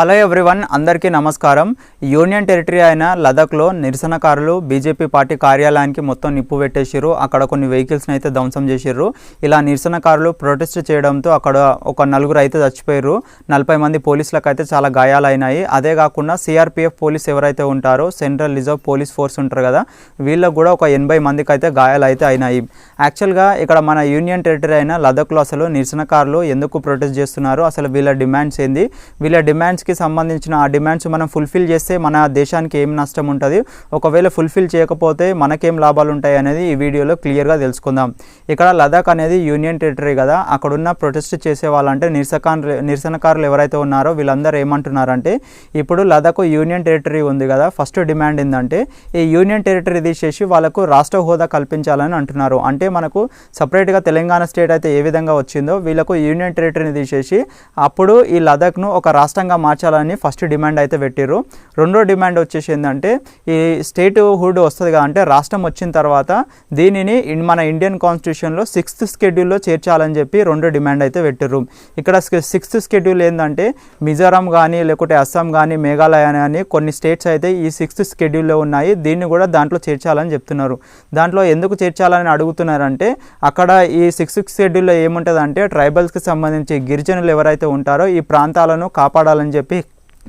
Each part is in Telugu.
హలో ఎవ్రీవన్ అందరికీ నమస్కారం. యూనియన్ టెరిటరీ అయిన లదాఖ్లో నిరసనకారులు బీజేపీ పార్టీ కార్యాలయానికి మొత్తం నిప్పు పెట్టేసారు అక్కడ కొన్ని వెహికల్స్ని అయితే ధ్వంసం చేసారు ఇలా నిరసనకారులు ప్రొటెస్ట్ చేయడంతో అక్కడ ఒక నలుగురు అయితే చచ్చిపోయారు నలభై మంది పోలీసులకు అయితే చాలా గాయాలైనాయి. అదే కాకుండా సిఆర్పిఎఫ్ పోలీస్ ఎవరైతే ఉంటారో సెంట్రల్ రిజర్వ్ పోలీస్ ఫోర్స్ ఉంటారు కదా వీళ్ళకు కూడా ఒక ఎనభై మందికి అయితే గాయాలైతే అయినాయి. యాక్చువల్గా ఇక్కడ మన యూనియన్ టెరిటరీ అయిన లదాఖ్లో అసలు నిరసనకారులు ఎందుకు ప్రొటెస్ట్ చేస్తున్నారు? అసలు వీళ్ళ డిమాండ్స్ ఏంది? వీళ్ళ డిమాండ్స్కి సంబంధించిన ఆ డిమాండ్స్ మనం ఫుల్ఫిల్ చేస్తే మన దేశానికి ఏం నష్టం ఉంటుంది? ఒకవేళ ఫుల్ఫిల్ చేయకపోతే మనకేం లాభాలు ఉంటాయి అనేది ఈ వీడియోలో క్లియర్గా తెలుసుకుందాం. ఇక్కడ లదాఖ్ అనేది యూనియన్ టెరిటరీ కదా? అక్కడున్న ప్రొటెస్ట్ చేసే వాళ్ళంటే నిరసకారు నిరసనకారులు ఎవరైతే ఉన్నారో వీళ్ళందరూ ఏమంటున్నారంటే ఇప్పుడు లదాఖ్ యూనియన్ టెరిటరీ ఉంది కదా ఫస్ట్ డిమాండ్ ఏంటంటే ఈ యూనియన్ టెరిటరీ తీసేసి వాళ్ళకు రాష్ట్ర హోదా కల్పించాలని అంటున్నారు. అంటే మనకు సపరేట్గా తెలంగాణ స్టేట్ అయితే ఏ విధంగా వచ్చిందో వీళ్ళకు యూనియన్ టెరిటరీని తీసేసి అప్పుడు ఈ లదాఖ్ను ఒక రాష్ట్రంగా మార్చాలని ఫస్ట్ డిమాండ్ అయితే పెట్టారు రెండో డిమాండ్ వచ్చేసి ఏంటంటే ఈ స్టేట్ హుడ్ వస్తుంది కదా అంటే రాష్ట్రం వచ్చిన తర్వాత దీనిని మన ఇండియన్ కాన్స్టిట్యూషన్లో సిక్స్త్ స్కెడ్యూల్లో చేర్చాలని చెప్పి రెండు డిమాండ్ అయితే పెట్టారు ఇక్కడ సిక్స్త్ స్కెడ్యూల్ ఏంటంటే మిజోరాం కానీ లేకుంటే అస్సాం కానీ మేఘాలయ కానీ కొన్ని స్టేట్స్ అయితే ఈ సిక్స్త్ స్కెడ్యూల్లో ఉన్నాయి. దీన్ని కూడా దాంట్లో చేర్చాలని చెప్తున్నారు. దాంట్లో ఎందుకు చేర్చాలని అడుగుతున్నారంటే అక్కడ ఈ సిక్స్త్ షెడ్యూల్లో ఏముంటుందంటే ట్రైబల్స్కి సంబంధించి గిరిజనులు ఎవరైతే ఉంటారో ఈ ప్రాంతాలను కాపాడాలని చెప్పి చెప్పి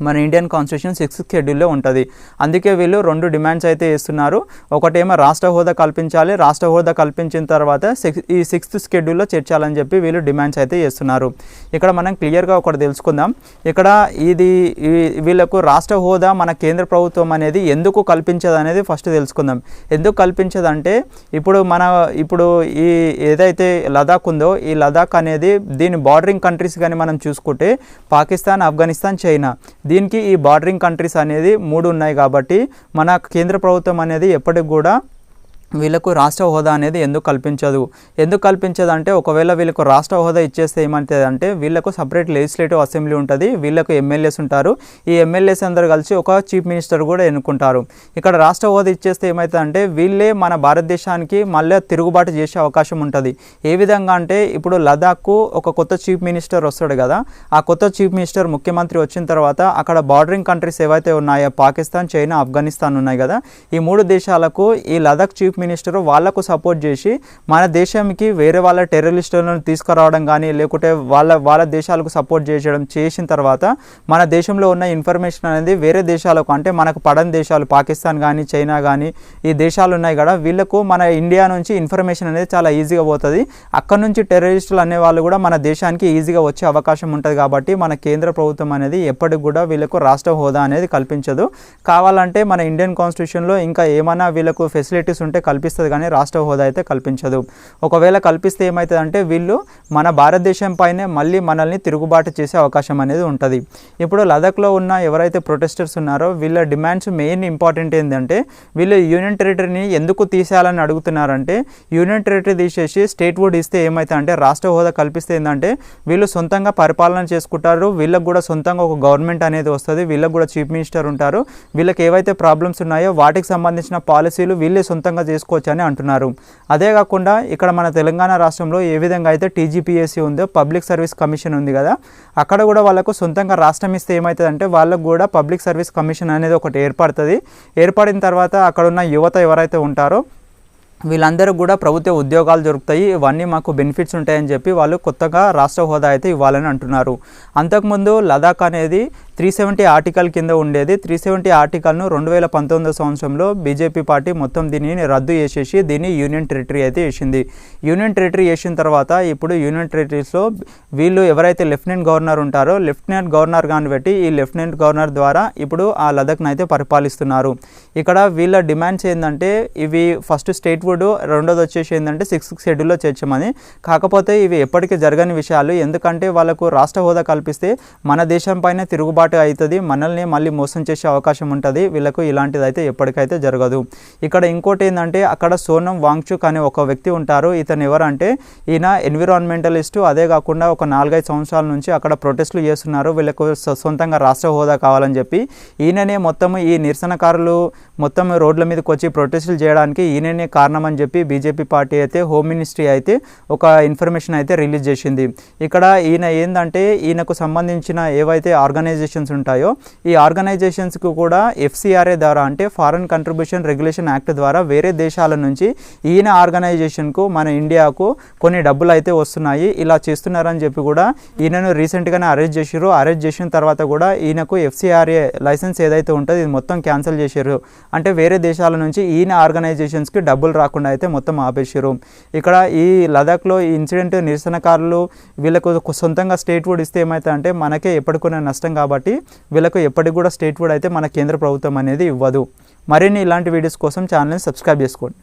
మన ఇండియన్ కాన్స్టిట్యూషన్ సిక్స్త్ షెడ్యూల్లో ఉంటుంది. అందుకే వీళ్ళు రెండు డిమాండ్స్ అయితే ఇస్తున్నారు ఒకటేమో రాష్ట్ర హోదా కల్పించాలి. రాష్ట్ర హోదా కల్పించిన తర్వాత సిక్స్ ఈ సిక్స్త్ షెడ్యూల్లో చేర్చాలని చెప్పి వీళ్ళు డిమాండ్స్ అయితే చేస్తున్నారు ఇక్కడ మనం క్లియర్గా ఒకటి తెలుసుకుందాం. ఇక్కడ ఇది వీళ్ళకు రాష్ట్ర హోదా మన కేంద్ర ప్రభుత్వం అనేది ఎందుకు కల్పించదు అనేది ఫస్ట్ తెలుసుకుందాం. ఎందుకు కల్పించదంటే ఇప్పుడు మన ఇప్పుడు ఈ ఏదైతే లదాఖ్ ఉందో ఈ లదాఖ్ అనేది దీని బార్డరింగ్ కంట్రీస్ కానీ మనం చూసుకుంటే పాకిస్తాన్ ఆఫ్ఘనిస్తాన్ చైనా. దీనికి ఈ బార్డరింగ్ కంట్రీస్ అనేది మూడు ఉన్నాయి కాబట్టి మన కేంద్ర ప్రభుత్వం అనేది ఎప్పటికి కూడా వీళ్ళకు రాష్ట్ర హోదా అనేది ఎందుకు కల్పించదు? ఎందుకు కల్పించదు అంటే ఒకవేళ వీళ్ళకు రాష్ట్ర హోదా ఇచ్చేస్తే ఏమంటుంది అంటే వీళ్ళకు సపరేట్ లెజిస్లేటివ్ అసెంబ్లీ ఉంటుంది వీళ్ళకు ఎమ్మెల్యేస్ ఉంటారు. ఈ ఎమ్మెల్యేస్ అందరు కలిసి ఒక చీఫ్ మినిస్టర్ కూడా ఎన్నుకుంటారు. ఇక్కడ రాష్ట్ర హోదా ఇచ్చేస్తే ఏమవుతుంది అంటే వీళ్ళే మన భారతదేశానికి మళ్ళీ తిరుగుబాటు చేసే అవకాశం ఉంటుంది. ఏ విధంగా అంటే ఇప్పుడు లదాఖ్కు ఒక కొత్త చీఫ్ మినిస్టర్ వస్తాడు కదా ఆ కొత్త చీఫ్ మినిస్టర్ ముఖ్యమంత్రి వచ్చిన తర్వాత అక్కడ బార్డరింగ్ కంట్రీస్ ఏవైతే ఉన్నాయో పాకిస్తాన్ చైనా ఆఫ్ఘనిస్తాన్ ఉన్నాయి కదా ఈ మూడు దేశాలకు ఈ లదాఖ్ చీఫ్ మినిస్టర్ వాళ్ళకు సపోర్ట్ చేసి మన దేశంకి వేరే వాళ్ళ టెర్రరిస్టులను తీసుకురావడం కానీ లేకుంటే వాళ్ళ వాళ్ళ దేశాలకు సపోర్ట్ చేయడం చేసిన తర్వాత మన దేశంలో ఉన్న ఇన్ఫర్మేషన్ అనేది వేరే దేశాలకు అంటే మనకు పడని దేశాలు పాకిస్తాన్ కానీ చైనా కానీ ఈ దేశాలు ఉన్నాయి కదా వీళ్ళకు మన ఇండియా నుంచి ఇన్ఫర్మేషన్ అనేది చాలా ఈజీగా పోతుంది. అక్కడ నుంచి టెర్రరిస్టులు అనే వాళ్ళు కూడా మన దేశానికి ఈజీగా వచ్చే అవకాశం ఉంటుంది కాబట్టి మన కేంద్ర ప్రభుత్వం అనేది ఎప్పటికి కూడా వీళ్ళకు రాష్ట్ర హోదా అనేది కల్పించదు. కావాలంటే మన ఇండియన్ కాన్స్టిట్యూషన్లో ఇంకా ఏమైనా వీళ్ళకు ఫెసిలిటీస్ ఉంటే కల్పిస్తుంది కానీ రాష్ట్ర హోదా అయితే కల్పించదు. ఒకవేళ కల్పిస్తే ఏమవుతుందంటే వీళ్ళు మన భారతదేశం పైనే మళ్ళీ మనల్ని తిరుగుబాటు చేసే అవకాశం అనేది ఉంటుంది. ఇప్పుడు లదాఖ్లో ఉన్న ఎవరైతే ప్రొటెస్టర్స్ ఉన్నారో వీళ్ళ డిమాండ్స్ మెయిన్ ఇంపార్టెంట్ ఏంటంటే వీళ్ళు యూనియన్ టెరిటరీని ఎందుకు తీసేయాలని అడుగుతున్నారంటే యూనియన్ టెరిటరీ తీసేసి స్టేట్ వుడ్ ఇస్తే ఏమవుతుంది అంటే రాష్ట్ర హోదా కల్పిస్తే ఏంటంటే వీళ్ళు సొంతంగా పరిపాలన చేసుకుంటారు వీళ్ళకు కూడా సొంతంగా ఒక గవర్నమెంట్ అనేది వస్తుంది వీళ్ళకు కూడా చీఫ్ మినిస్టర్ ఉంటారు వీళ్ళకి ఏవైతే ప్రాబ్లమ్స్ ఉన్నాయో వాటికి సంబంధించిన పాలసీలు వీళ్ళే సొంతంగా చేసుకుంటారు అని అంటున్నారు. అదే కాకుండా ఇక్కడ మన తెలంగాణ రాష్ట్రంలో ఏ విధంగా అయితే టీజీపీఎస్సీ ఉందో పబ్లిక్ సర్వీస్ కమిషన్ ఉంది కదా అక్కడ కూడా వాళ్ళకు సొంతంగా రాష్ట్రం ఇస్తే ఏమవుతుందంటే వాళ్ళకు కూడా పబ్లిక్ సర్వీస్ కమిషన్ అనేది ఒకటి ఏర్పడుతుంది. ఏర్పడిన తర్వాత అక్కడ ఉన్న యువత ఎవరైతే ఉంటారో వీళ్ళందరూ కూడా ప్రభుత్వ ఉద్యోగాలు దొరుకుతాయి. ఇవన్నీ మాకు బెనిఫిట్స్ ఉంటాయని చెప్పి వాళ్ళు కొత్తగా రాష్ట్ర హోదా అయితే ఇవ్వాలని అంటున్నారు. అంతకుముందు లదాఖ్ అనేది త్రీ సెవెంటీ ఆర్టికల్ కింద ఉండేది. త్రీ సెవెంటీ ఆర్టికల్ను రెండు వేల పంతొమ్మిదో సంవత్సరంలో బీజేపీ పార్టీ మొత్తం దీనిని రద్దు చేసేసి దీన్ని యూనియన్ టెరిటరీ అయితే వేసింది యూనియన్ టెరిటరీ వేసిన తర్వాత ఇప్పుడు యూనియన్ టెరిటరీస్లో వీళ్ళు ఎవరైతే లెఫ్టినెంట్ గవర్నర్ ఉంటారో లెఫ్టినెంట్ గవర్నర్ కాని పెట్టి ఈ లెఫ్టినెంట్ గవర్నర్ ద్వారా ఇప్పుడు ఆ లదక్ను అయితే పరిపాలిస్తున్నారు. ఇక్కడ వీళ్ళ డిమాండ్స్ ఏంటంటే ఇవి ఫస్ట్ స్టేట్వుడ్ రెండోది వచ్చేసి ఏంటంటే సిక్స్త్ షెడ్యూల్లో చేర్చమని. కాకపోతే ఇవి ఎప్పటికీ జరగని విషయాలు. ఎందుకంటే వాళ్ళకు రాష్ట్ర హోదా కల్పిస్తే మన దేశం పైన తిరుగుబాటు అవుతుంది. మనల్ని మళ్ళీ మోసం చేసే అవకాశం ఉంటుంది. వీళ్ళకు ఇలాంటిది అయితే ఎప్పటికైతే జరగదు. ఇక్కడ ఇంకోటి ఏంటంటే అక్కడ సోనం వాంగ్చుక్ అనే ఒక వ్యక్తి ఉంటారు. ఇతను ఎవరంటే ఈయన ఎన్విరాన్మెంటలిస్టు. అదే కాకుండా ఒక నాలుగైదు సంవత్సరాల నుంచి అక్కడ ప్రొటెస్టులు చేస్తున్నారు. వీళ్ళకు సొంతంగా రాష్ట్ర హోదా కావాలని చెప్పి. ఈయననే మొత్తం ఈ నిరసనకారులు మొత్తం రోడ్ల మీదకి వచ్చి ప్రొటెస్టులు చేయడానికి ఈయననే కారణం అని చెప్పి బీజేపీ పార్టీ అయితే హోమ్ మినిస్ట్రీ అయితే ఒక ఇన్ఫర్మేషన్ అయితే రిలీజ్ చేసింది. ఇక్కడ ఈయన ఏంటంటే ఈయనకు సంబంధించిన ఏవైతే ఆర్గనైజేషన్ ఆర్గనైజేషన్స్ ఉంటాయో ఈ ఆర్గనైజేషన్స్కు కూడా ఎఫ్సిఆర్ఏ ద్వారా అంటే ఫారెన్ కంట్రిబ్యూషన్ రెగ్యులేషన్ యాక్ట్ ద్వారా వేరే దేశాల నుంచి ఈయన ఆర్గనైజేషన్కు మన ఇండియాకు కొన్ని డబ్బులు అయితే వస్తున్నాయి ఇలా చేస్తున్నారని చెప్పి కూడా ఈయనను రీసెంట్గానే అరెస్ట్ చేశారు అరెస్ట్ చేసిన తర్వాత కూడా ఈయనకు ఎఫ్సిఆర్ఏ లైసెన్స్ ఏదైతే ఉంటుందో ఇది మొత్తం క్యాన్సిల్ చేశారు అంటే వేరే దేశాల నుంచి ఈయన ఆర్గనైజేషన్స్కి డబ్బులు రాకుండా అయితే మొత్తం ఆపేశారు ఇక్కడ ఈ లదాఖ్లో ఈ ఇన్సిడెంట్ నిరసనకారులు వీళ్ళకు సొంతంగా స్టేట్ వుడ్ ఇస్తే ఏమైతే అంటే మనకే ఎప్పటికొనే నష్టం కాబట్టి వీళ్ళకు ఎప్పటికి కూడా స్టేట్ ఫుడ్ అయితే మన కేంద్ర ప్రభుత్వం అనేది ఇవ్వదు. మరిన్ని ఇలాంటి వీడియోస్ కోసం ఛానల్ని సబ్స్క్రైబ్ చేసుకోండి.